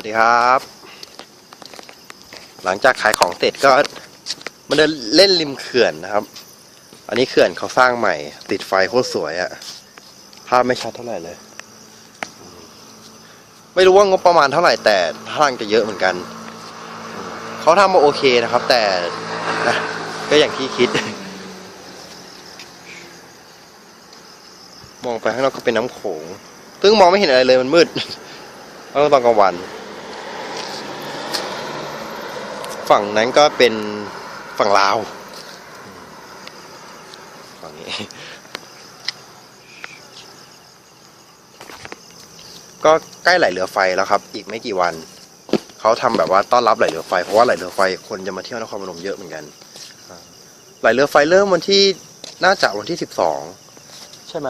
วัสดีครับ หลังจากขายของเสร็จก็มาเดินเล่นริมเขื่อนนะครับ อันนี้เขื่อนเขาสร้างใหม่ ติดไฟโคตรสวยอะภาพไม่ชัดเท่าไหร่เลย ไม่รู้ว่างบประมาณเท่าไหร่แต่ทางจะเยอะเหมือนกัน เขาทำมาโอเคนะครับ แต่นะก็อย่างที่คิด มองไปข้างนอกก็เป็นน้ำโขงซึ่งมองไม่เห็นอะไรเลยมันมืดแล้วก็ตอนกลางวัน ฝั่งนั้นก็เป็นฝั่งลาวฝั่งนี้ ก็ใกล้ไหลเรือไฟแล้วครับ อีกไม่กี่วัน เขาทำแบบว่าต้อนรับไหลเรือไฟ เพราะว่าไหลเรือไฟคนจะมาเที่ยวนครพนมเยอะเหมือนกันอ่าไหลเรือไฟเริ่มวันที่น่าจะวันที่สิบสองใช่ไหม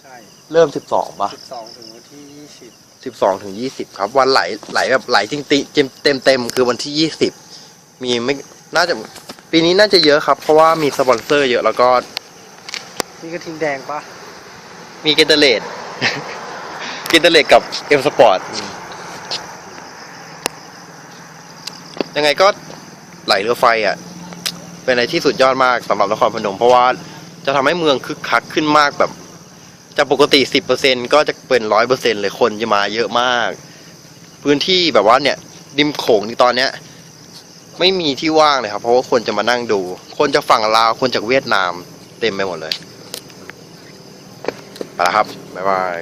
ใช่เริ่มสิบสองป่ะสิบสองถึงวันที่ยี่สิบสิบสองถึงยี่สิบครับ วันไหลไหลแบบไหลจริงๆเต็มเต็มเต็มๆคือวันที่ยี่สิบ มีไม่น่าจะปีนี้น่าจะเยอะครับ เพราะว่ามีสปอนเซอร์เยอะแล้วก็ นี่กระทิงแดงปะมีเกนเตเลดเกนเตเลดกับเอ็มสปอร์ตยังไงก็ไหลเรือไฟอะ เป็นอะไรที่สุดยอดมากสำหรับนครพนม เพราะว่าจะทำให้เมืองคึกคักขึ้นมากแบบจากปกติสิบเปอร์เซ็นก็จะเป็นร้อยเปอร์เซ็นเลยคนจะมาเยอะมาก พื้นที่แบบว่าเนี่ยริมโขงที่ตอนเนี้ย ไม่มีที่ว่างเลยครับ เพราะว่าคนจะมานั่งดู คนจะฝั่งลาวคนจากเวียดนาม เต็มไปหมดเลยไปแล้วครับ บ๊ายบาย